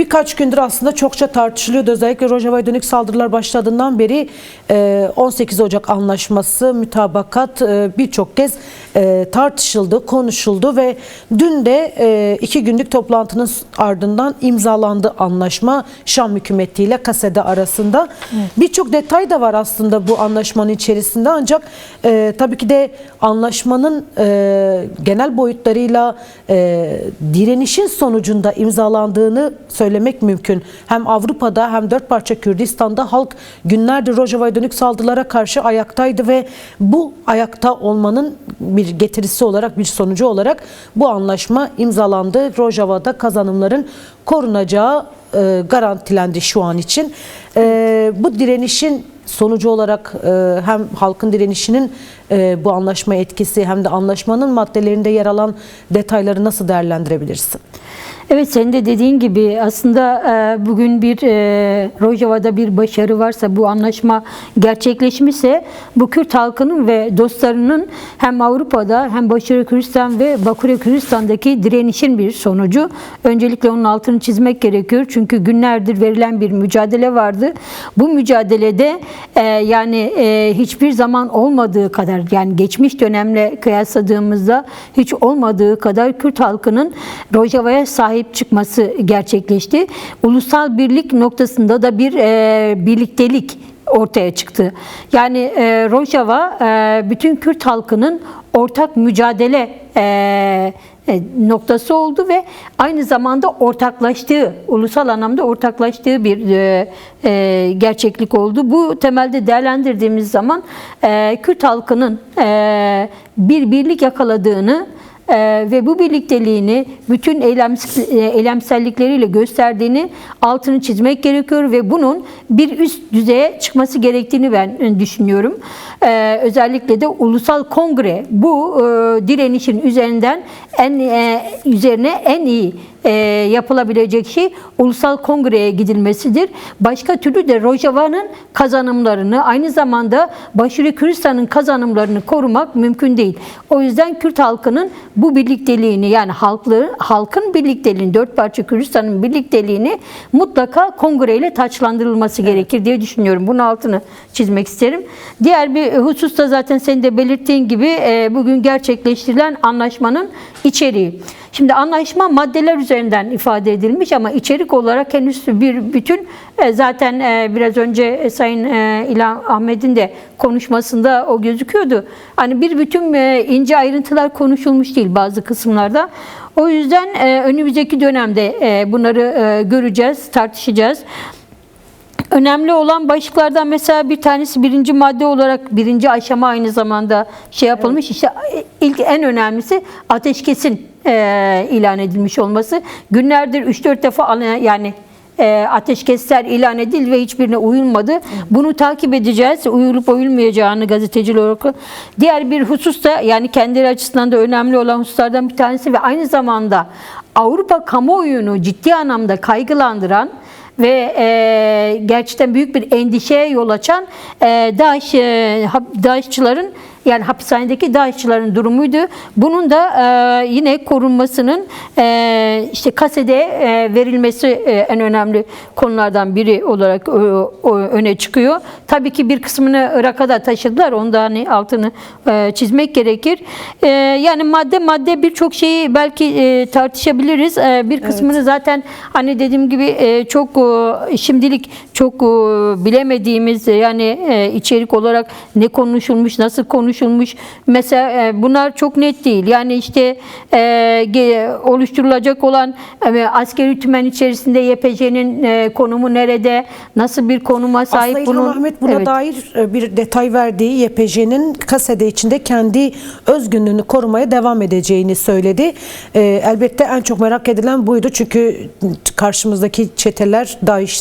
birkaç gündür aslında çokça tartışılıyordu. Özellikle Rojava'ya dönük saldırılar başladığından beri e, 18 Ocak anlaşması, mütabakat e, birçok kez e, tartışıldı, konuşuldu ve dün de e, iki günlük toplantının ardından imzalandı anlaşma Şam hükümetiyle Kasede arasında. Birçok detay da var aslında bu anlaşmanın içerisinde ancak e, tabii ki de anlaşmanın e, genel boyutlarıyla e, direnişin sonucunda imzalandığını söylemek mümkün. Hem Avrupa'da hem dört parça Kürdistan'da halk günlerdir Rojava'ya dönük saldırılara karşı ayaktaydı ve bu ayakta olmanın bir getirisi olarak bir sonucu olarak bu anlaşma imzalandı. Rojava'da kazanımların korunacağı e, garantilendi şu an için. E, bu direnişin sonucu olarak e, hem halkın direnişinin e, bu anlaşma etkisi hem de anlaşmanın maddelerinde yer alan detayları nasıl değerlendirebilirsin? Evet senin de dediğin gibi aslında e, bugün bir e, Rojava'da bir başarı varsa bu anlaşma gerçekleşmişse bu Kürt halkının ve dostlarının hem Avrupa'da hem Başarı Kürdistan ve Bakure Kürdistan'daki direnişin bir sonucu. Öncelikle onun altını çizmek gerekiyor. Çünkü günlerdir verilen bir mücadele vardı. Bu mücadelede e, yani hiçbir zaman olmadığı kadar yani geçmiş dönemle kıyasladığımızda hiç olmadığı kadar Kürt halkının Rojava'ya sahip çıkması gerçekleşti. Ulusal birlik noktasında da bir e, birliktelik ortaya çıktı. Yani e, Rojava e, bütün Kürt halkının ortak mücadele e, noktası oldu ve aynı zamanda ortaklaştığı, ulusal anlamda ortaklaştığı bir e, e, gerçeklik oldu. Bu temelde değerlendirdiğimiz zaman e, Kürt halkının e, bir birlik yakaladığını ee, ve bu birlikteliğini bütün eylems e, eylemsellikleriyle gösterdiğini altını çizmek gerekiyor ve bunun bir üst düzeye çıkması gerektiğini ben e, düşünüyorum. Ee, özellikle de ulusal kongre bu e, direnişin üzerinden en üzerine en iyi e, yapılabilecek şey ulusal kongreye gidilmesidir. Başka türlü de Rojava'nın kazanımlarını aynı zamanda Başarı Kürdistan'ın kazanımlarını korumak mümkün değil. O yüzden Kürt halkının bu birlikteliğini yani halklı, halkın birlikteliğini, dört parça Kürdistan'ın birlikteliğini mutlaka kongreyle taçlandırılması gerekir diye düşünüyorum. Bunun altını çizmek isterim. Diğer bir husus da zaten senin de belirttiğin gibi e, bugün gerçekleştirilen anlaşmanın içeriği. Şimdi anlaşma maddeler üzerinden ifade edilmiş ama içerik olarak henüz bir bütün e, zaten e, biraz önce e, Sayın İlhan Ahmet'in de konuşmasında o gözüküyordu. Hani bir bütün ince ayrıntılar konuşulmuş değil bazı kısımlarda. O yüzden önümüzdeki dönemde bunları göreceğiz, tartışacağız. Önemli olan başlıklardan mesela bir tanesi birinci madde olarak birinci aşama aynı zamanda şey yapılmış. Evet. İşte ilk en önemlisi ateşkesin e, ilan edilmiş olması. Günlerdir 3-4 defa yani e, ateşkesler ilan edildi ve hiçbirine uyulmadı. Bunu takip edeceğiz. Uyulup uyulmayacağını gazeteciler olarak. Diğer bir husus da yani kendileri açısından da önemli olan hususlardan bir tanesi ve aynı zamanda Avrupa kamuoyunu ciddi anlamda kaygılandıran ve e, gerçekten büyük bir endişeye yol açan e, DAEŞ, e, DAEŞçıların yani hapishanedeki DAEŞçıların durumuydu. Bunun da e, yine korunmasının e, işte kasede e, verilmesi e, en önemli konulardan biri olarak e, o, öne çıkıyor. Tabii ki bir kısmını Irak'a da taşıdılar. Onu da hani altını e, çizmek gerekir. E, yani madde madde birçok şeyi belki e, tartışabiliriz. E, bir kısmını evet. zaten hani dediğim gibi e, çok e, şimdilik çok e, bilemediğimiz yani e, içerik olarak ne konuşulmuş, nasıl konuşulmuş. Mesela e, bunlar çok net değil. Yani işte e, oluşturulacak olan e, askeri tümen içerisinde YPJ'nin e, konumu nerede, nasıl bir konuma sahip Aslında bunun Ahmet buna evet. dair e, bir detay verdiği YPJ'nin kasede içinde kendi özgünlüğünü korumaya devam edeceğini söyledi. E, elbette en çok merak edilen buydu çünkü karşımızdaki çeteler DAEŞ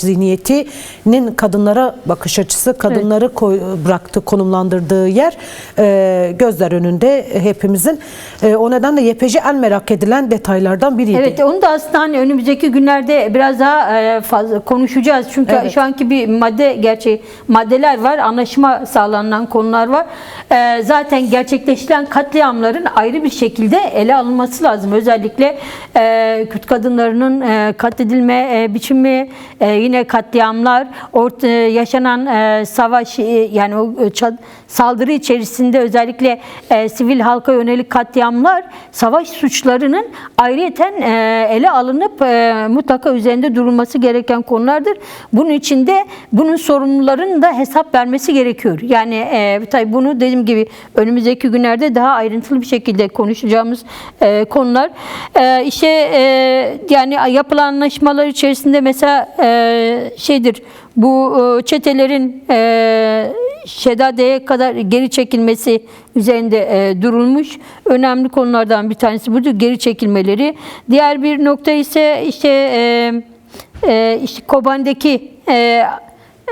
zihniyetinin kadınlara bakış açısı, kadınları evet. koy, bıraktı, konumlandırdığı yer. e, gözler önünde hepimizin. E, o nedenle YPJ en merak edilen detaylardan biriydi. Evet onu da aslında hani önümüzdeki günlerde biraz daha e, fazla konuşacağız. Çünkü Evet. şu anki bir madde gerçi maddeler var, anlaşma sağlanan konular var. E, zaten gerçekleştiren katliamların ayrı bir şekilde ele alınması lazım. Özellikle e, Kürt kadınlarının e, katledilme e, biçimi, e, yine katliamlar, orta, yaşanan e, savaş e, yani o e, çat- saldırı içerisinde özellikle e, sivil halka yönelik katliamlar savaş suçlarının ayrıyeten e, ele alınıp e, mutlaka üzerinde durulması gereken konulardır. Bunun için de bunun sorumluların da hesap vermesi gerekiyor. Yani e, tabii bunu dediğim gibi önümüzdeki günlerde daha ayrıntılı bir şekilde konuşacağımız e, konular. E, işte e, yani yapılan anlaşmalar içerisinde mesela e, şeydir bu e, çetelerin e, Şedade'ye kadar geri çekilmesi üzerinde e, durulmuş. Önemli konulardan bir tanesi budur. Geri çekilmeleri. Diğer bir nokta ise işte e, işte Kobani'deki e,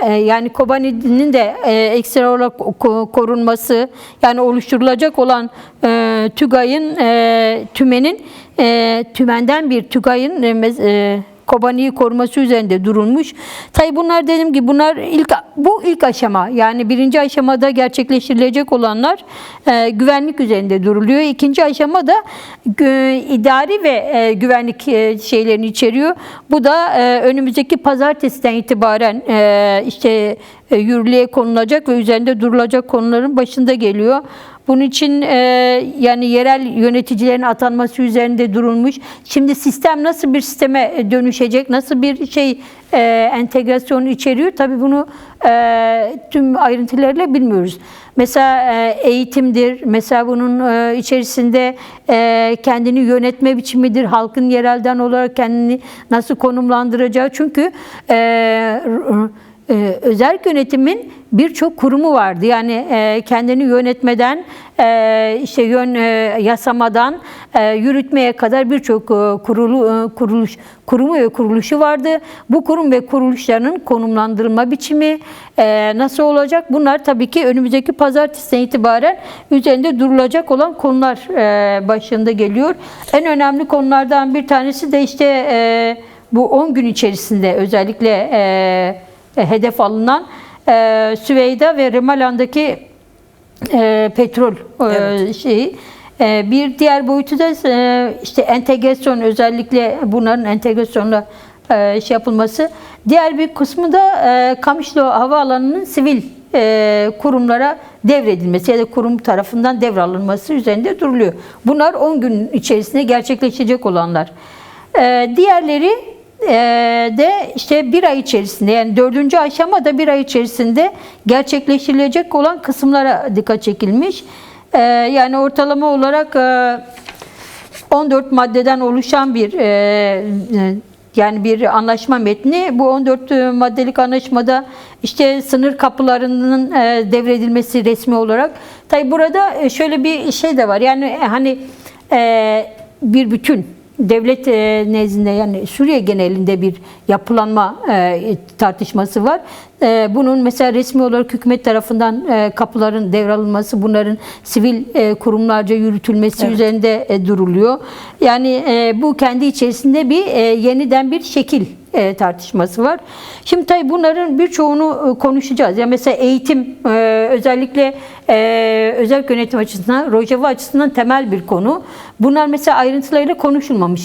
yani Kobani'nin de ekstra olarak ko- korunması yani oluşturulacak olan e, TÜGAY'ın e, tümenin e, tümenden bir TÜGAY'ın e, Kobani'yi koruması üzerinde durulmuş. Tabi bunlar dediğim gibi bunlar ilk bu ilk aşama yani birinci aşamada gerçekleştirilecek olanlar e, güvenlik üzerinde duruluyor. İkinci aşamada gü- idari ve e, güvenlik e, şeylerini içeriyor. Bu da e, önümüzdeki pazartesiden itibaren e, işte e, yürürlüğe konulacak ve üzerinde durulacak konuların başında geliyor. Bunun için e, yani yerel yöneticilerin atanması üzerinde durulmuş. Şimdi sistem nasıl bir sisteme e, dönüşecek, nasıl bir şey e, entegrasyon içeriyor? Tabii bunu e, tüm ayrıntılarıyla bilmiyoruz. Mesela e, eğitimdir, mesela bunun e, içerisinde e, kendini yönetme biçimidir, halkın yerelden olarak kendini nasıl konumlandıracağı. Çünkü e, ee, özel yönetimin birçok kurumu vardı. Yani e, kendini yönetmeden, e, işte yön e, yasamadan e, yürütmeye kadar birçok e, kurulu e, kuruluş kurumu ve kuruluşu vardı. Bu kurum ve kuruluşların konumlandırılma biçimi e, nasıl olacak? Bunlar tabii ki önümüzdeki pazartesiden itibaren üzerinde durulacak olan konular e, başında geliyor. En önemli konulardan bir tanesi de işte e, bu 10 gün içerisinde özellikle e, e, hedef alınan e, Süveyda ve Remalan'daki e, petrol e, Evet. şeyi. E, bir diğer boyutu da e, işte entegrasyon özellikle bunların entegrasyonla e, şey yapılması. Diğer bir kısmı da e, Kamışlı Havaalanı'nın sivil e, kurumlara devredilmesi ya da kurum tarafından devralınması üzerinde duruluyor. Bunlar 10 gün içerisinde gerçekleşecek olanlar. E, diğerleri e, de işte bir ay içerisinde yani dördüncü aşamada bir ay içerisinde gerçekleştirilecek olan kısımlara dikkat çekilmiş. E, yani ortalama olarak e, 14 maddeden oluşan bir e, e, yani bir anlaşma metni. Bu 14 maddelik anlaşmada işte sınır kapılarının e, devredilmesi resmi olarak. Tabi burada e, şöyle bir şey de var. Yani e, hani e, bir bütün devlet e, nezdinde yani Suriye genelinde bir yapılanma e, tartışması var. E, bunun mesela resmi olarak hükümet tarafından kapıların devralınması, bunların sivil kurumlarca yürütülmesi Evet. üzerinde duruluyor. Yani bu kendi içerisinde bir yeniden bir şekil e, tartışması var. Şimdi tabii bunların birçoğunu e, konuşacağız. Ya mesela eğitim e, özellikle e, özel yönetim açısından, Rojava açısından temel bir konu. Bunlar mesela ayrıntılarıyla konuşulmamış.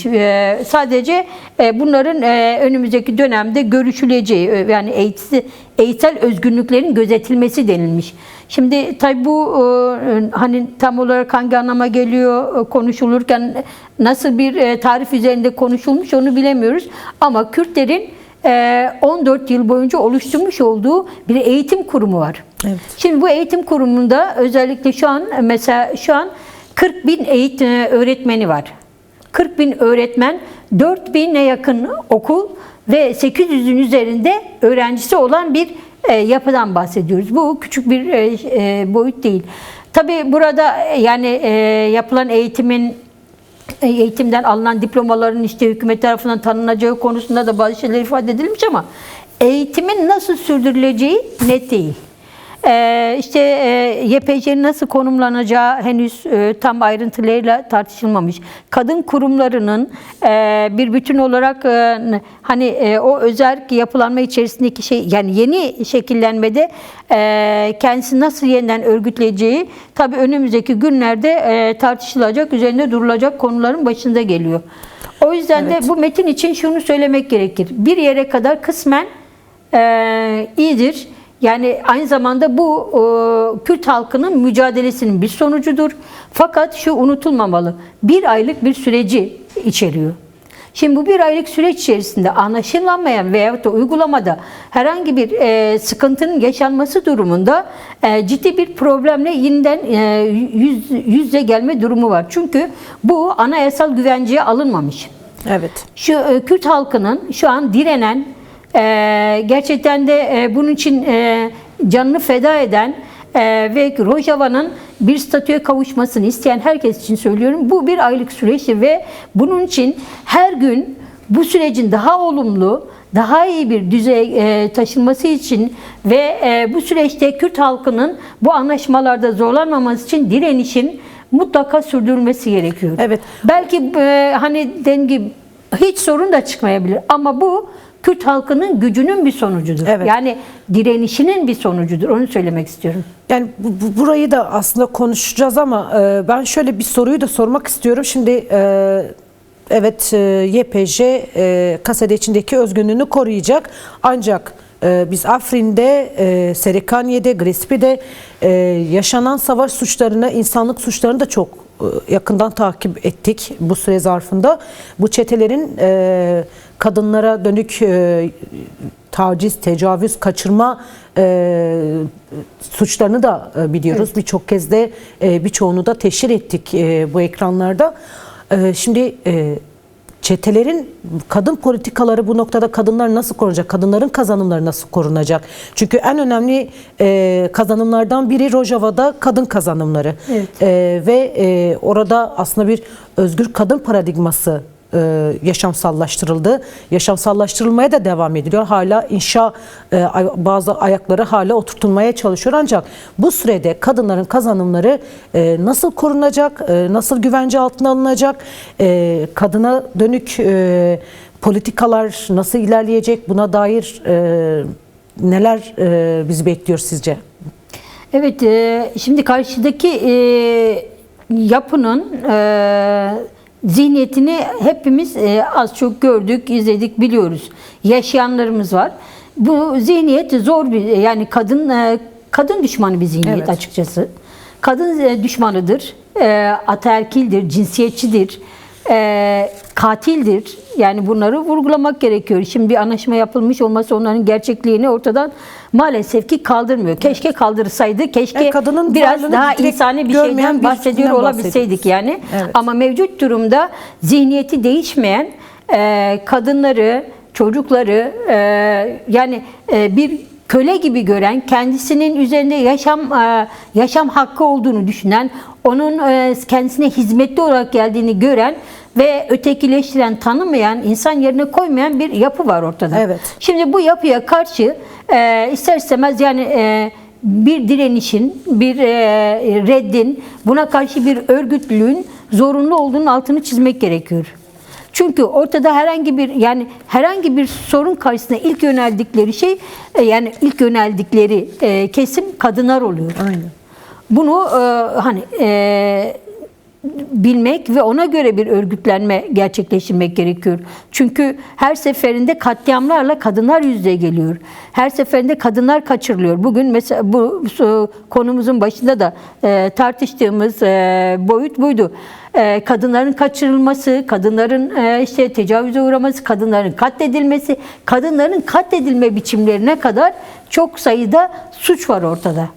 Sadece bunların önümüzdeki dönemde görüşüleceği yani eğitim, eğitsel özgürlüklerin gözetilmesi denilmiş. Şimdi tabii bu e, hani tam olarak hangi anlama geliyor e, konuşulurken nasıl bir e, tarif üzerinde konuşulmuş onu bilemiyoruz. Ama Kürtlerin e, 14 yıl boyunca oluşturmuş olduğu bir eğitim kurumu var. Evet. Şimdi bu eğitim kurumunda özellikle şu an mesela şu an 40 bin eğitim öğretmeni var. 40 bin öğretmen, 4 bine yakın okul ve 800'ün üzerinde öğrencisi olan bir e, yapıdan bahsediyoruz. Bu küçük bir e, e, boyut değil. Tabii burada yani yapılan eğitimin eğitimden alınan diplomaların işte hükümet tarafından tanınacağı konusunda da bazı şeyler ifade edilmiş ama eğitimin nasıl sürdürüleceği net değil. Ee, işte e, YPJ'nin nasıl konumlanacağı henüz e, tam ayrıntılarıyla tartışılmamış. Kadın kurumlarının e, bir bütün olarak e, hani e, o özerk yapılanma içerisindeki şey yani yeni şekillenmede e, kendisini nasıl yeniden örgütleyeceği tabii önümüzdeki günlerde e, tartışılacak, üzerinde durulacak konuların başında geliyor. O yüzden Evet. de bu metin için şunu söylemek gerekir. Bir yere kadar kısmen e, iyidir. Yani aynı zamanda bu e, Kürt halkının mücadelesinin bir sonucudur. Fakat şu unutulmamalı. Bir aylık bir süreci içeriyor. Şimdi bu bir aylık süreç içerisinde anlaşılanmayan veyahut da uygulamada herhangi bir e, sıkıntının yaşanması durumunda e, ciddi bir problemle yeniden e, yüz, yüze gelme durumu var. Çünkü bu anayasal güvenceye alınmamış. Evet. Şu e, Kürt halkının şu an direnen, e, gerçekten de e, bunun için e, canını feda eden e, ve Rojava'nın bir statüye kavuşmasını isteyen herkes için söylüyorum. Bu bir aylık süreçtir ve bunun için her gün bu sürecin daha olumlu, daha iyi bir düzey e, taşınması için ve e, bu süreçte Kürt halkının bu anlaşmalarda zorlanmaması için direnişin mutlaka sürdürülmesi gerekiyor. Evet. Belki e, hani gibi hiç sorun da çıkmayabilir ama bu Kürt halkının gücünün bir sonucudur. Evet. Yani direnişinin bir sonucudur. Onu söylemek istiyorum. Yani bu, bu- burayı da aslında konuşacağız ama e, ben şöyle bir soruyu da sormak istiyorum. Şimdi e, evet e, YPJ e, kasede içindeki özgünlüğünü koruyacak ancak e, biz Afrin'de, e, Serikaniye'de, Grespi'de e, yaşanan savaş suçlarını, insanlık suçlarını da çok yakından takip ettik bu süre zarfında. Bu çetelerin e, kadınlara dönük e, taciz, tecavüz, kaçırma e, suçlarını da e, biliyoruz. Birçok kez de e, birçoğunu da teşhir ettik e, bu ekranlarda. E, şimdi e, çetelerin kadın politikaları bu noktada kadınlar nasıl korunacak? Kadınların kazanımları nasıl korunacak? Çünkü en önemli e, kazanımlardan biri Rojava'da kadın kazanımları. Evet. E, ve e, orada aslında bir özgür kadın paradigması e, yaşamsallaştırıldı. Yaşamsallaştırılmaya da devam ediliyor. Hala inşa e, bazı ayakları hala oturtulmaya çalışıyor. Ancak bu sürede kadınların kazanımları e, nasıl korunacak, e, nasıl güvence altına alınacak, e, kadına dönük e, politikalar nasıl ilerleyecek buna dair e, neler e, bizi bekliyor sizce? Evet, e, şimdi karşıdaki e, yapının e, zihniyetini hepimiz e, az çok gördük, izledik, biliyoruz. Yaşayanlarımız var. Bu zihniyet zor bir, yani kadın e, kadın düşmanı bir zihniyet Evet. açıkçası. Kadın e, düşmanıdır, e, ataerkildir, cinsiyetçidir, e, katildir. Yani bunları vurgulamak gerekiyor. Şimdi bir anlaşma yapılmış olması onların gerçekliğini ortadan maalesef ki kaldırmıyor. Keşke kaldırsaydı, keşke E, kadının biraz daha insani bir şeyden bir bahsediyor olabilseydik yani. Evet. Ama mevcut durumda zihniyeti değişmeyen e, kadınları, çocukları e, yani e, bir köle gibi gören, kendisinin üzerinde yaşam e, yaşam hakkı olduğunu düşünen, onun e, kendisine hizmetli olarak geldiğini gören ve ötekileştiren, tanımayan, insan yerine koymayan bir yapı var ortada. Evet. Şimdi bu yapıya karşı e, ister istemez yani e, bir direnişin, bir e, reddin, buna karşı bir örgütlülüğün zorunlu olduğunun altını çizmek gerekiyor. Çünkü ortada herhangi bir yani herhangi bir sorun karşısında ilk yöneldikleri şey e, yani ilk yöneldikleri e, kesim kadınlar oluyor. Aynen. Bunu e, hani e, bilmek ve ona göre bir örgütlenme gerçekleştirmek gerekiyor. Çünkü her seferinde katliamlarla kadınlar yüzde geliyor. Her seferinde kadınlar kaçırılıyor. Bugün mesela bu su- konumuzun başında da e, tartıştığımız e, boyut buydu. E, kadınların kaçırılması, kadınların e, işte tecavüze uğraması, kadınların katledilmesi, kadınların katledilme biçimlerine kadar çok sayıda suç var ortada.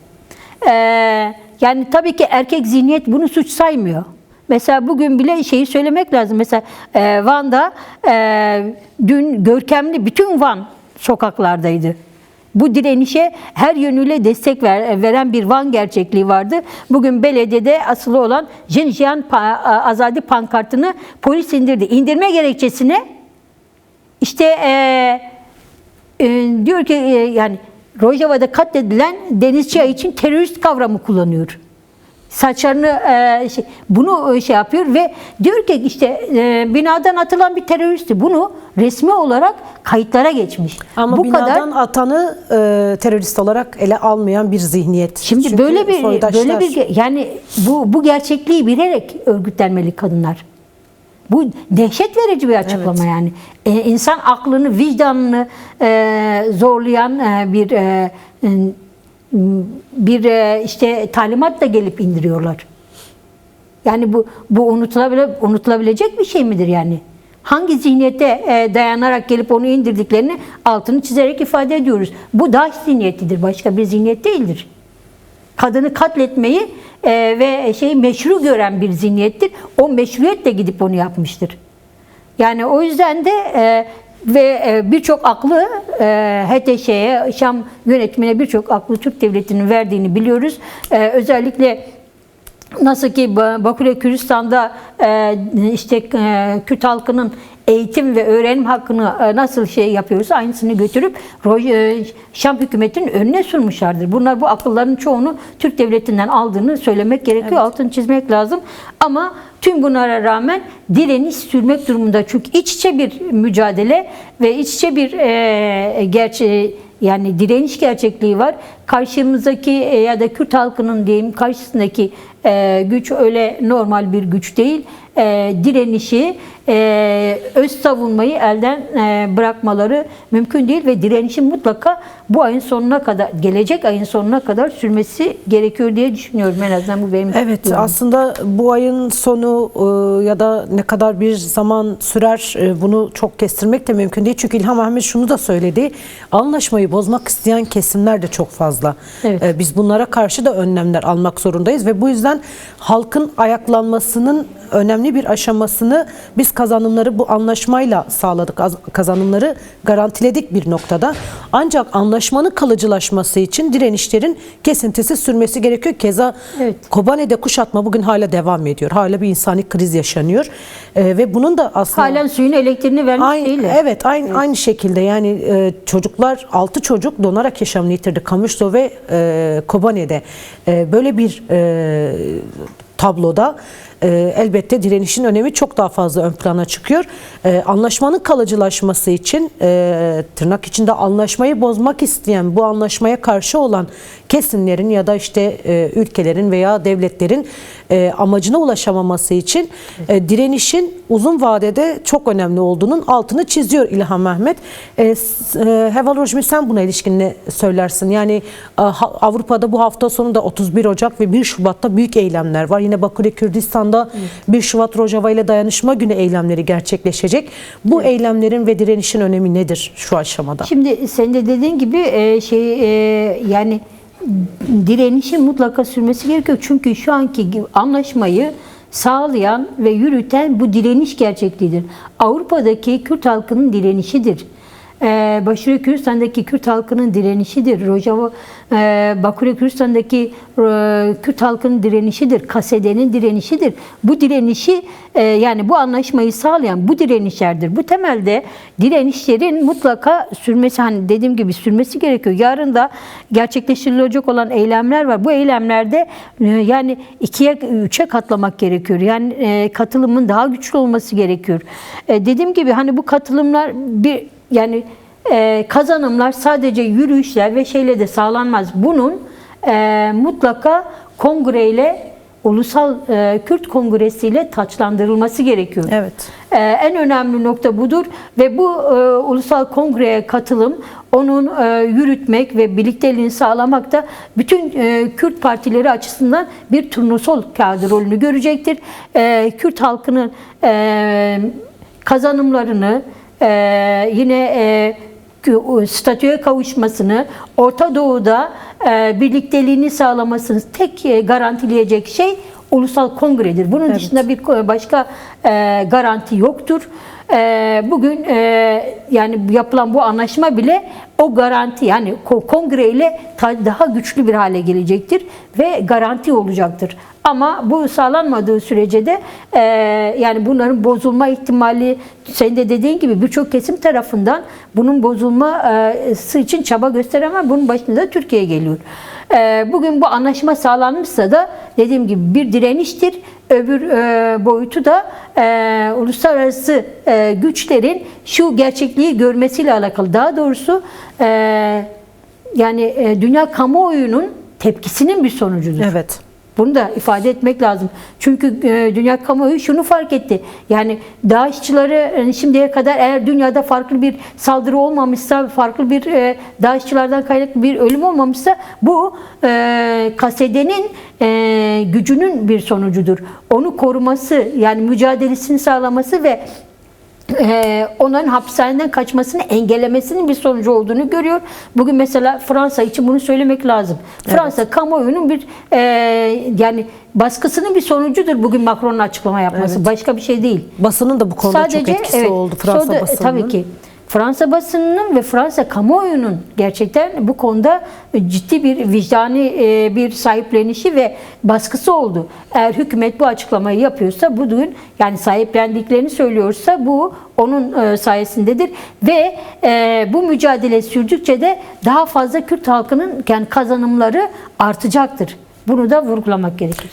Yani tabii ki erkek zihniyet bunu suç saymıyor. Mesela bugün bile şeyi söylemek lazım. Mesela e, Van'da e, dün görkemli bütün Van sokaklardaydı. Bu direnişe her yönüyle destek ver- veren bir Van gerçekliği vardı. Bugün belediyede asılı olan Jinjian Azadi pankartını polis indirdi. İndirme gerekçesine işte e, e, diyor ki e, yani Rojava'da katledilen denizci için terörist kavramı kullanıyor. Saçlarını e, şey, bunu e, şey yapıyor ve diyor ki işte e, binadan atılan bir teröristti. Bunu resmi olarak kayıtlara geçmiş. Ama Bu binadan atanı e, terörist olarak ele almayan bir zihniyet. Şimdi Çünkü böyle bir soydaşlar- böyle bir yani bu bu gerçekliği bilerek örgütlenmeli kadınlar. Bu dehşet verici bir açıklama Evet. yani. Ee, insan aklını, vicdanını e, zorlayan e, bir e, e, bir e, işte talimatla gelip indiriyorlar. Yani bu bu unutulabile, unutulabilecek bir şey midir yani? Hangi zihniyete e, dayanarak gelip onu indirdiklerini altını çizerek ifade ediyoruz. Bu Daesh zihniyetidir, başka bir zihniyet değildir. Kadını katletmeyi e, ve şey meşru gören bir zihniyettir. O meşruiyetle gidip onu yapmıştır. Yani o yüzden de ve e, birçok aklı e, HTŞ'ye, Şam yönetimine birçok aklı Türk Devleti'nin verdiğini biliyoruz. E, özellikle Nasıl ki Ba- Bakü'yle Kürdistan'da e, işte Kürt halkının eğitim ve öğrenim hakkını e, nasıl şey yapıyorsa aynısını götürüp e, Şam hükümetinin önüne sunmuşlardır. Bunlar bu akılların çoğunu Türk devletinden aldığını söylemek gerekiyor. Altını çizmek lazım. Ama tüm bunlara rağmen direniş sürmek durumunda. Çünkü iç içe bir mücadele ve iç içe bir e, gerçe yani direniş gerçekliği var. Karşımızdaki e, ya da Kürt halkının diyeyim karşısındaki güç öyle normal bir güç değil. E, direnişi, e, öz savunmayı elden e, bırakmaları mümkün değil ve direnişin mutlaka bu ayın sonuna kadar, gelecek ayın sonuna kadar sürmesi gerekiyor diye düşünüyorum en azından bu benim Evet yorumum. aslında bu ayın sonu e, ya da ne kadar bir zaman sürer e, bunu çok kestirmek de mümkün değil. Çünkü İlham Ahmet şunu da söyledi. Anlaşmayı bozmak isteyen kesimler de çok fazla. Evet. E, Biz bunlara karşı da önlemler almak zorundayız ve bu yüzden halkın ayaklanmasının önemli bir aşamasını biz kazanımları bu anlaşmayla sağladık. Az- Kazanımları garantiledik bir noktada. Ancak anlaşmanın kalıcılaşması için direnişlerin kesintisiz sürmesi gerekiyor. Keza Evet. Kobane'de kuşatma bugün hala devam ediyor. Hala bir insani kriz yaşanıyor. Ee, ve bunun da aslında Halen suyun elektriğini vermiş Aynı, değiller. evet aynı aynı şekilde yani e, çocuklar 6 çocuk donarak yaşamını yitirdi Kamışlo ve e, Kobane'de E, böyle bir e, tabloda e, elbette direnişin önemi çok daha fazla ön plana çıkıyor. E, anlaşmanın kalıcılaşması için e, tırnak içinde anlaşmayı bozmak isteyen bu anlaşmaya karşı olan kesimlerin ya da işte e, ülkelerin veya devletlerin e, amacına ulaşamaması için e, direnişin uzun vadede çok önemli olduğunun altını çiziyor İlham Mehmet. E, e, Heval Rojmi sen buna ilişkin ne söylersin? Yani e, Avrupa'da bu hafta sonu da 31 Ocak ve 1 Şubat'ta büyük eylemler var. Yine Bakü'de Kürdistan'da 1 Şubat Rojava ile dayanışma günü eylemleri gerçekleşecek. Bu eylemlerin ve direnişin önemi nedir şu aşamada? Şimdi sen de dediğin gibi e, şey e, yani direnişin mutlaka sürmesi gerekiyor. Çünkü şu anki anlaşmayı sağlayan ve yürüten bu direniş gerçekliğidir. Avrupa'daki Kürt halkının direnişidir. Ee, Başarı Kürdistan'daki Kürt halkının direnişidir. Rojava, e, Baküre Kürdistan'daki e, Kürt halkının direnişidir. Kasede'nin direnişidir. Bu direnişi e, yani bu anlaşmayı sağlayan bu direnişlerdir. Bu temelde direnişlerin mutlaka sürmesi hani dediğim gibi sürmesi gerekiyor. Yarın da gerçekleştirilecek olan eylemler var. Bu eylemlerde e, yani ikiye üçe katlamak gerekiyor. Yani e, katılımın daha güçlü olması gerekiyor. E, dediğim gibi hani bu katılımlar bir yani e, kazanımlar sadece yürüyüşler ve şeyle de sağlanmaz. Bunun e, mutlaka kongreyle Ulusal e, Kürt Kongresi ile taçlandırılması gerekiyor. Evet. Ee, en önemli nokta budur ve bu e, ulusal kongreye katılım, onun e, yürütmek ve birlikteliğini sağlamak da bütün e, Kürt partileri açısından bir turnusol kağıdı rolünü görecektir. E, Kürt halkının e, kazanımlarını e, yine e, statüye kavuşmasını, Orta Doğu'da e, birlikteliğini sağlamasını tek e, garantileyecek şey ulusal kongredir. Bunun dışında bir ko- başka e, garanti yoktur. e, bugün e, yani yapılan bu anlaşma bile o garanti yani ko- kongre ile daha güçlü bir hale gelecektir ve garanti olacaktır. Ama bu sağlanmadığı sürece de e, yani bunların bozulma ihtimali senin de dediğin gibi birçok kesim tarafından bunun bozulması için çaba gösteremez. Bunun başında da Türkiye geliyor. E, bugün bu anlaşma sağlanmışsa da dediğim gibi bir direniştir. Öbür e, boyutu da e, uluslararası e, güçlerin şu gerçekliği görmesiyle alakalı. Daha doğrusu yani dünya kamuoyunun tepkisinin bir sonucudur. Evet. Bunu da ifade etmek lazım. Çünkü e, dünya kamuoyu şunu fark etti. Yani DAEŞ'çıları e, şimdiye kadar eğer dünyada farklı bir saldırı olmamışsa, farklı bir e, DAEŞ'çılardan kaynaklı bir ölüm olmamışsa bu kasedenin e, gücünün bir sonucudur. Onu koruması yani mücadelesini sağlaması ve e, onların hapishaneden kaçmasını engellemesinin bir sonucu olduğunu görüyor. Bugün mesela Fransa için bunu söylemek lazım. Fransa kamuoyunun bir e, yani baskısının bir sonucudur bugün Macron'un açıklama yapması. Başka bir şey değil. Basının da bu konuda çok etkisi evet, oldu Fransa sonra- basının. Tabii ki. Fransa basınının ve Fransa kamuoyunun gerçekten bu konuda ciddi bir vicdani e, bir sahiplenişi ve baskısı oldu. Eğer hükümet bu açıklamayı yapıyorsa bu dün yani sahiplendiklerini söylüyorsa bu onun e, sayesindedir ve e, bu mücadele sürdükçe de daha fazla Kürt halkının yani kazanımları artacaktır. Bunu da vurgulamak gerekir.